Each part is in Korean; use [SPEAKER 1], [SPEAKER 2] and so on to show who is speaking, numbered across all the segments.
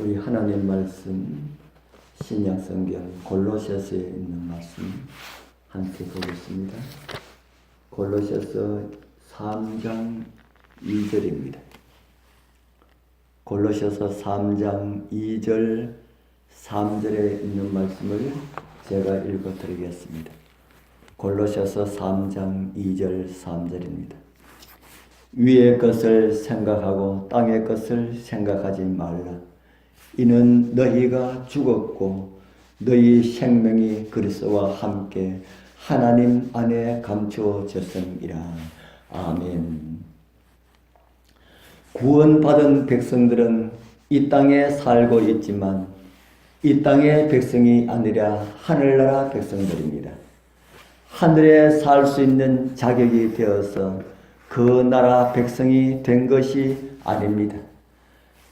[SPEAKER 1] 우리 하나님 말씀 신약 성경 골로새서에 있는 말씀 함께 보겠습니다. 골로새서 3장 2절입니다. 골로새서 3장 2절 3절에 있는 말씀을 제가 읽어 드리겠습니다. 골로새서 3장 2절 3절입니다. 위의 것을 생각하고 땅의 것을 생각하지 말라. 이는 너희가 죽었고 너희 생명이 그리스도와 함께 하나님 안에 감추어졌음이라. 아멘. 구원받은 백성들은 이 땅에 살고 있지만 이 땅의 백성이 아니라 하늘나라 백성들입니다. 하늘에 살 수 있는 자격이 되어서 그 나라 백성이 된 것이 아닙니다.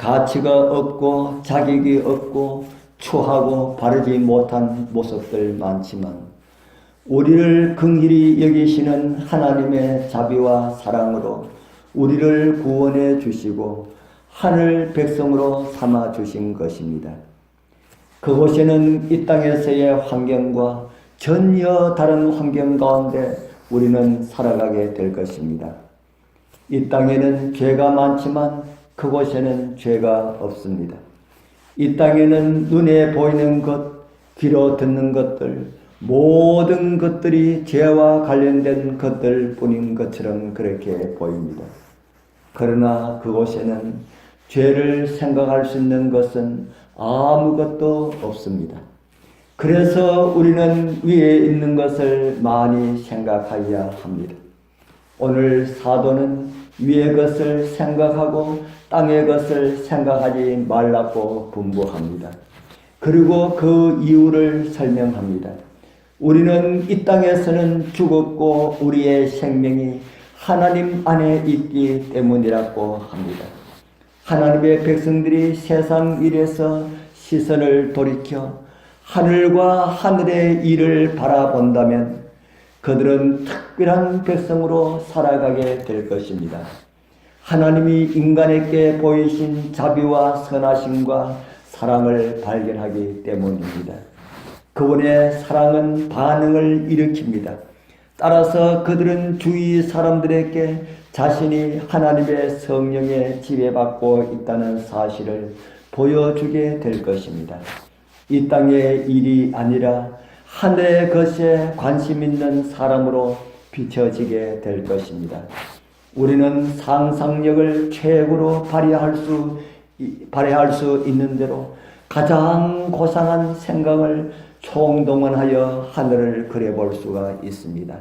[SPEAKER 1] 가치가 없고 자격이 없고 추하고 바르지 못한 모습들 많지만 우리를 긍휼히 여기시는 하나님의 자비와 사랑으로 우리를 구원해 주시고 하늘 백성으로 삼아 주신 것입니다. 그곳에는 이 땅에서의 환경과 전혀 다른 환경 가운데 우리는 살아가게 될 것입니다. 이 땅에는 죄가 많지만 그곳에는 죄가 없습니다. 이 땅에는 눈에 보이는 것, 귀로 듣는 것들, 모든 것들이 죄와 관련된 것들 뿐인 것처럼 그렇게 보입니다. 그러나 그곳에는 죄를 생각할 수 있는 것은 아무것도 없습니다. 그래서 우리는 위에 있는 것을 많이 생각하여야 합니다. 오늘 사도는 위의 것을 생각하고 땅의 것을 생각하지 말라고 분부합니다. 그리고 그 이유를 설명합니다. 우리는 이 땅에서는 죽었고 우리의 생명이 하나님 안에 있기 때문이라고 합니다. 하나님의 백성들이 세상 일에서 시선을 돌이켜 하늘과 하늘의 일을 바라본다면 그들은 특별한 백성으로 살아가게 될 것입니다. 하나님이 인간에게 보이신 자비와 선하심과 사랑을 발견하기 때문입니다. 그분의 사랑은 반응을 일으킵니다. 따라서 그들은 주위 사람들에게 자신이 하나님의 성령에 지배받고 있다는 사실을 보여주게 될 것입니다. 이 땅의 일이 아니라 하늘의 것에 관심 있는 사람으로 비춰지게 될 것입니다. 우리는 상상력을 최고로 발휘할 수, 발휘할 수 있는 대로 가장 고상한 생각을 총동원하여 하늘을 그려볼 수가 있습니다.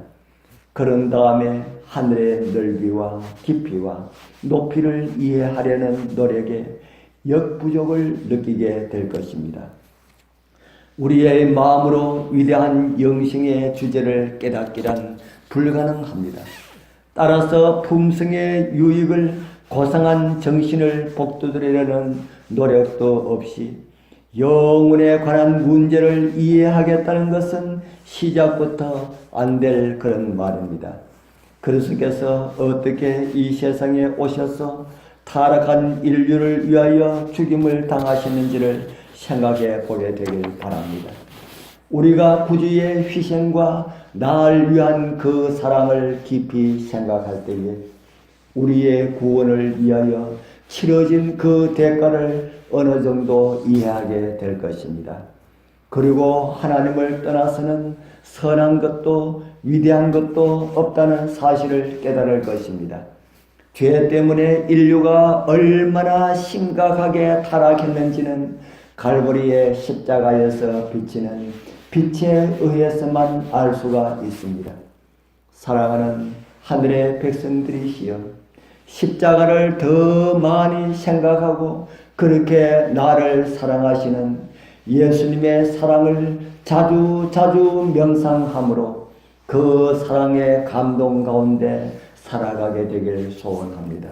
[SPEAKER 1] 그런 다음에 하늘의 넓이와 깊이와 높이를 이해하려는 노력에 역부족을 느끼게 될 것입니다. 우리의 마음으로 위대한 영생의 주제를 깨닫기란 불가능합니다. 따라서 품성의 유익을 고상한 정신을 복돋으려는 노력도 없이 영혼에 관한 문제를 이해하겠다는 것은 시작부터 안 될 그런 말입니다. 그리스도께서 어떻게 이 세상에 오셔서 타락한 인류를 위하여 죽임을 당하시는지를 생각해 보게 되길 바랍니다. 우리가 구주의 희생과 나를 위한 그 사랑을 깊이 생각할 때에 우리의 구원을 위하여 치러진 그 대가를 어느 정도 이해하게 될 것입니다. 그리고 하나님을 떠나서는 선한 것도 위대한 것도 없다는 사실을 깨달을 것입니다. 죄 때문에 인류가 얼마나 심각하게 타락했는지는 갈보리의 십자가에서 비치는 빛에 의해서만 알 수가 있습니다. 사랑하는 하늘의 백성들이시여 십자가를 더 많이 생각하고 그렇게 나를 사랑하시는 예수님의 사랑을 자주 자주 명상함으로 그 사랑의 감동 가운데 살아가게 되길 소원합니다.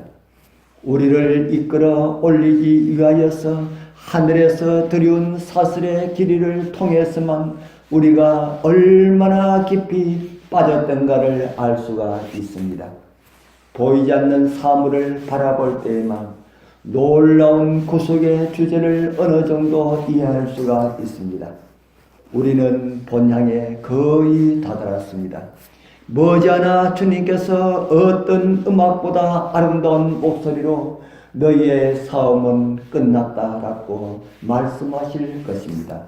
[SPEAKER 1] 우리를 이끌어 올리기 위하여서 하늘에서 들여온 사슬의 길이를 통해서만 우리가 얼마나 깊이 빠졌던가를 알 수가 있습니다. 보이지 않는 사물을 바라볼 때에만 놀라운 구속의 주제를 어느 정도 이해할 수가 있습니다. 우리는 본향에 거의 다다랐습니다. 머지않아 주님께서 어떤 음악보다 아름다운 목소리로 너희의 싸움은 끝났다라고 말씀하실 것입니다.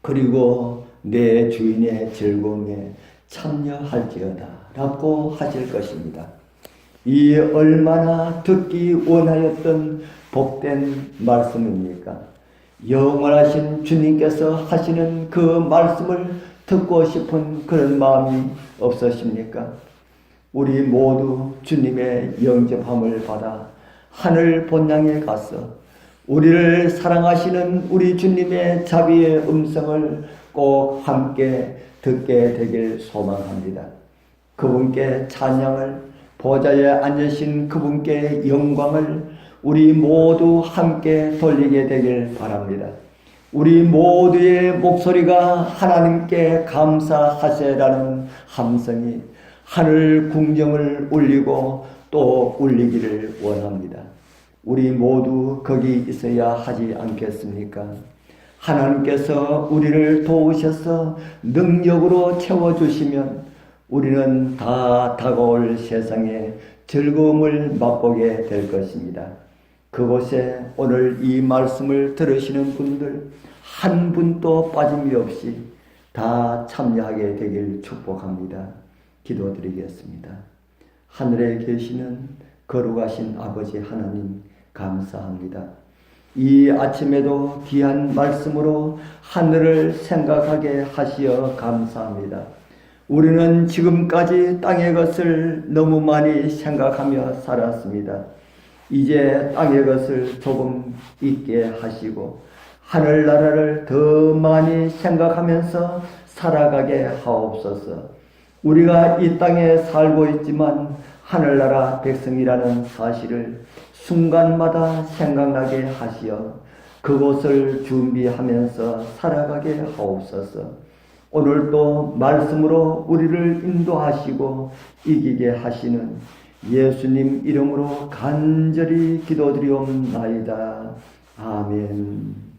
[SPEAKER 1] 그리고 내 주인의 즐거움에 참여할지어다 라고 하실 것입니다. 이 얼마나 듣기 원하였던 복된 말씀입니까? 영원하신 주님께서 하시는 그 말씀을 듣고 싶은 그런 마음이 없으십니까? 우리 모두 주님의 영접함을 받아 하늘 본향에 가서 우리를 사랑하시는 우리 주님의 자비의 음성을 꼭 함께 듣게 되길 소망합니다. 그분께 찬양을 보좌에 앉으신 그분께 영광을 우리 모두 함께 돌리게 되길 바랍니다. 우리 모두의 목소리가 하나님께 감사하세라는 함성이 하늘 궁정을 울리고 또 울리기를 원합니다. 우리 모두 거기 있어야 하지 않겠습니까? 하나님께서 우리를 도우셔서 능력으로 채워주시면 우리는 다 다가올 세상에 즐거움을 맛보게 될 것입니다. 그곳에 오늘 이 말씀을 들으시는 분들 한 분도 빠짐이 없이 다 참여하게 되길 축복합니다. 기도드리겠습니다. 하늘에 계시는 거룩하신 아버지 하나님 감사합니다. 이 아침에도 귀한 말씀으로 하늘을 생각하게 하시어 감사합니다. 우리는 지금까지 땅의 것을 너무 많이 생각하며 살았습니다. 이제 땅의 것을 조금 잊게 하시고 하늘나라를 더 많이 생각하면서 살아가게 하옵소서. 우리가 이 땅에 살고 있지만 하늘나라 백성이라는 사실을 순간마다 생각나게 하시어 그곳을 준비하면서 살아가게 하옵소서. 오늘도 말씀으로 우리를 인도하시고 이기게 하시는 예수님 이름으로 간절히 기도드리옵나이다. 아멘.